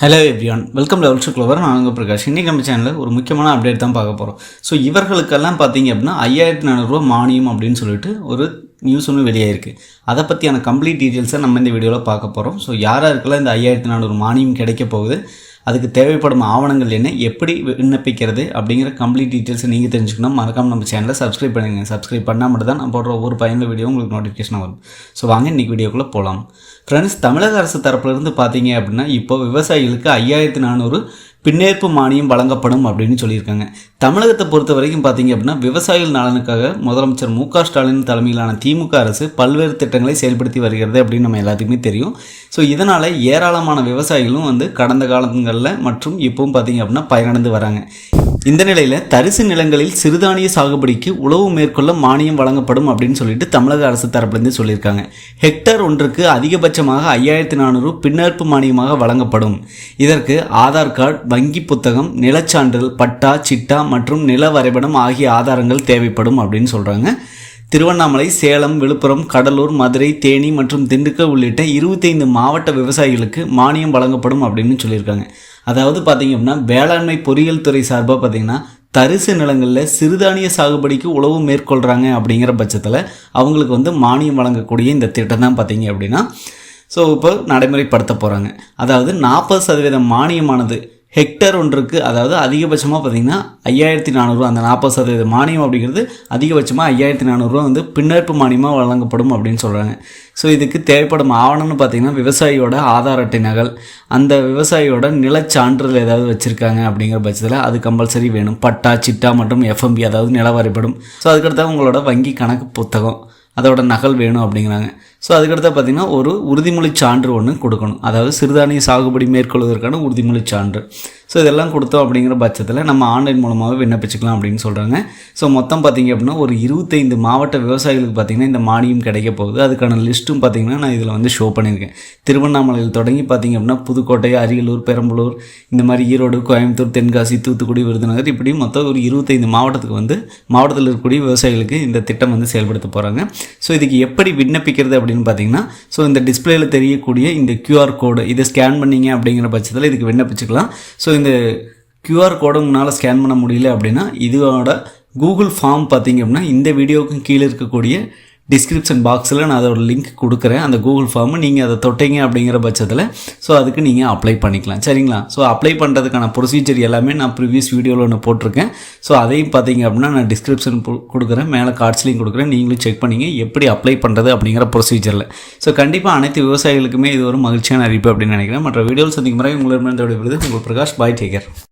Hello everyone welcome level to clover நான் உங்கள் பிரகாஷ். இன்றைக்கி நம்ம சேனலில் ஒரு முக்கியமான அப்டேட் தான் பார்க்க போகிறோம் ஸோ இவர்களுக்கெல்லாம் பார்த்தீங்க அப்படின்னா ஐயாயிரத்தி நானூறுரூவா மானியம் அப்படின்னு சொல்லிட்டு ஒரு நியூஸ் ஒன்று வெளியாயிருக்கு. அதை பற்றியான கம்ப்ளீட் டீட்டெயில்ஸை நம்ம இந்த வீடியோவில் பார்க்க போகிறோம் ஸோ யார் இந்த ஐயாயிரத்தி நானூறு மானியம் கிடைக்க போகுது? அதுக்கு தேவைப்படும் ஆவணங்கள் என்ன எப்படி விண்ணப்பிக்கிறது அப்படிங்கிற கம்ப்ளீட் டீட்டெயில்ஸ் நீங்கள் தெரிஞ்சுக்கணும். மறக்காமல் நம்ம சேனலை சப்ஸ்கிரைப் பண்ணுங்கள் சப்ஸ்கிரைப் பண்ணால் மட்டும் தான் நான் போடுற ஒவ்வொரு பயனுள்ள வீடியோ உங்களுக்கு நோட்டிஃபிகேஷன் வரும். ஸோ வாங்க இன்றைக்கி வீடியோக்குள்ளே போகலாம் ஃப்ரெண்ட்ஸ் தமிழக அரசு தரப்புலேருந்து பார்த்தீங்க அப்படின்னா இப்போ விவசாயிகளுக்கு ஐயாயிரத்தி நானூறு பின்னேற்பு மானியம் வழங்கப்படும் அப்படின்னு சொல்லியிருக்காங்க. தமிழகத்தை பொறுத்த வரைக்கும் பார்த்தீங்க அப்படின்னா விவசாயிகள் நலனுக்காக முதலமைச்சர் மு ஸ்டாலின் தலைமையிலான திமுக அரசு பல்வேறு திட்டங்களை செயல்படுத்தி வருகிறது அப்படின்னு நம்ம எல்லாத்துக்குமே தெரியும். ஸோ இதனால் ஏராளமான விவசாயிகளும் வந்து கடந்த காலங்களில் மற்றும் இப்பவும் பார்த்தீங்க அப்படின்னா பயனடைந்து வராங்க. இந்த நிலையில் தரிசு நிலங்களில் சிறுதானிய சாகுபடிக்கு உழவு மேற்கொள்ள மானியம் வழங்கப்படும் அப்படின்னு சொல்லிட்டு தமிழக அரசு தரப்புலேருந்து சொல்லியிருக்காங்க. ஹெக்டர் ஒன்றுக்கு அதிகபட்சமாக ஐயாயிரத்தி நானூறு பின்னர்ப்பு மானியமாக வழங்கப்படும். இதற்கு ஆதார் கார்டு வங்கி புத்தகம் நிலச்சான்றிதழ் பட்டா சிட்டா மற்றும் நில வரைபடம் ஆகிய ஆதாரங்கள் தேவைப்படும் அப்படின்னு சொல்கிறாங்க திருவண்ணாமலை சேலம் விழுப்புரம் கடலூர் மதுரை தேனி மற்றும் திண்டுக்கல் உள்ளிட்ட இருபத்தைந்து மாவட்ட விவசாயிகளுக்கு மானியம் வழங்கப்படும் அப்படின்னு சொல்லியிருக்காங்க. அதாவது பார்த்தீங்க அப்படின்னா வேளாண்மை பொறியியல் துறை சார்பாக பார்த்தீங்கன்னா தரிசு நிலங்களில் சிறுதானிய சாகுபடிக்கு உழவு மேற்கொள்கிறாங்க அப்படிங்கிற பட்சத்தில் அவங்களுக்கு வந்து மானியம் வழங்கக்கூடிய இந்த திட்டம் தான் பார்த்தீங்க அப்படின்னா ஸோ இப்போ நடைமுறைப்படுத்த போகிறாங்க அதாவது நாற்பது சதவீதம் மானியமானது ஹெக்டர் ஒன்றுக்கு அதாவது அதிகபட்சமாக பார்த்திங்கன்னா ஐயாயிரத்தி நானூறுரூவா அந்த நாற்பது சதவீத மானியம் அப்படிங்கிறது அதிகபட்சமாக ஐயாயிரத்தி நானூறுரூவா வந்து பின்னர்ப்பு மானியமாக வழங்கப்படும் அப்படின்னு சொல்கிறாங்க ஸோ இதுக்கு தேவைப்படும் ஆவணம்னு பார்த்திங்கன்னா விவசாயியோட ஆதார் அட்டை நகல் அந்த விவசாயியோட நிலச்சான்றிதழ் ஏதாவது வச்சுருக்காங்க அப்படிங்கிற பட்சத்தில் அது கம்பல்சரி வேணும். பட்டா சிட்டா மற்றும் எஃப்எம்பி அதாவது நில வரைபடம் ஸோ அதுக்கடுத்து உங்களோட வங்கி கணக்கு புத்தகம். அதோட நகல் வேணும் அப்படிங்கிறாங்க. ஸோ அதுக்கடுத்து பார்த்திங்கன்னா ஒரு உறுதிமொழி சான்று ஒன்று கொடுக்கணும். அதாவது சிறுதானிய சாகுபடி மேற்கொள்வதற்கான உறுதிமொழி சான்று. ஸோ இதெல்லாம் கொடுத்தோம் அப்படிங்கிற பட்சத்தில் நம்ம ஆன்லைன் மூலமாகவே விண்ணப்பிச்சுக்கலாம் அப்படின்னு சொல்கிறாங்க ஸோ மொத்தம் பார்த்திங்க அப்படின்னா ஒரு இருபத்தைந்து மாவட்ட விவசாயிகளுக்கு பார்த்திங்கன்னா இந்த மானியம் கிடைக்க போகுது. அதுக்கான லிஸ்ட்டும் பார்த்திங்கன்னா நான் இதில் வந்து ஷோ பண்ணியிருக்கேன். திருவண்ணாமலையில் தொடங்கி பார்த்திங்க அப்படின்னா புதுக்கோட்டை அரியலூர் பெரம்பலூர் இந்த மாதிரி ஈரோடு கோயம்புத்தூர் தென்காசி தூத்துக்குடி விருதுநகர் இப்படி மொத்தம் ஒரு இருபத்தைந்து மாவட்டத்துக்கு வந்து மாவட்டத்தில் இருக்கக்கூடிய விவசாயிகளுக்கு இந்த திட்டம் வந்து செயல்படுத்த போகிறாங்க ஸோ இதுக்கு எப்படி விண்ணப்பிக்கிறது அப்படின்னு பார்த்தீங்கன்னா ஸோ இந்த டிஸ்பிளேயில் தெரியக்கூடிய இந்த கியூஆர் கோடு இதை ஸ்கேன் பண்ணிங்க அப்படிங்கிற பட்சத்தில் இதுக்கு விண்ணப்பிச்சுக்கலாம். ஸோ இந்த கியூஆர் கோடை உங்களால் ஸ்கேன் பண்ண முடியல அப்படின்னா இதோட கூகுள் ஃபார்ம் பார்த்தீங்க அப்படின்னா இந்த வீடியோவுக்கும் கீழே இருக்கக்கூடிய டிஸ்கிரிப்ஷன் பாக்ஸில் நான் அதோட லிங்க் கொடுக்குறேன். அந்த கூகுள் ஃபார்மு நீங்கள் அதை தொட்டீங்க அப்படிங்கிற பட்சத்தில் ஸோ அதுக்கு நீங்கள் அப்ளை பண்ணிக்கலாம். சரிங்களா? ஸோ அப்ளை பண்ணுறதுக்கான ப்ரொசீஜர் எல்லாமே நான் ப்ரீவியஸ் வீடியோவில் ஒன்று போட்டிருக்கேன். ஸோ அதையும் பார்த்தீங்க அப்படின்னா நான் டிஸ்கிரிப்ஷன் கொடுக்குறேன். மேலே கார்ட்ஸ்லையும் கொடுக்குறேன். நீங்களும் செக் பண்ணிங்க. எப்படி அப்ளை பண்ணுறது அப்படிங்கிற ப்ரொசீஜரில் ஸோ கண்டிப்பாக அனைத்து விவசாயிகளுக்குமே இது ஒரு மகிழ்ச்சியான அறிவிப்பு அப்படின்னு நினைக்கிறேன். மற்ற வீடியோவில் சந்திக்கும் முறை உங்களிடமிருந்து விடுவது உங்கள் பிரகாஷ் பாய் டேக்கர்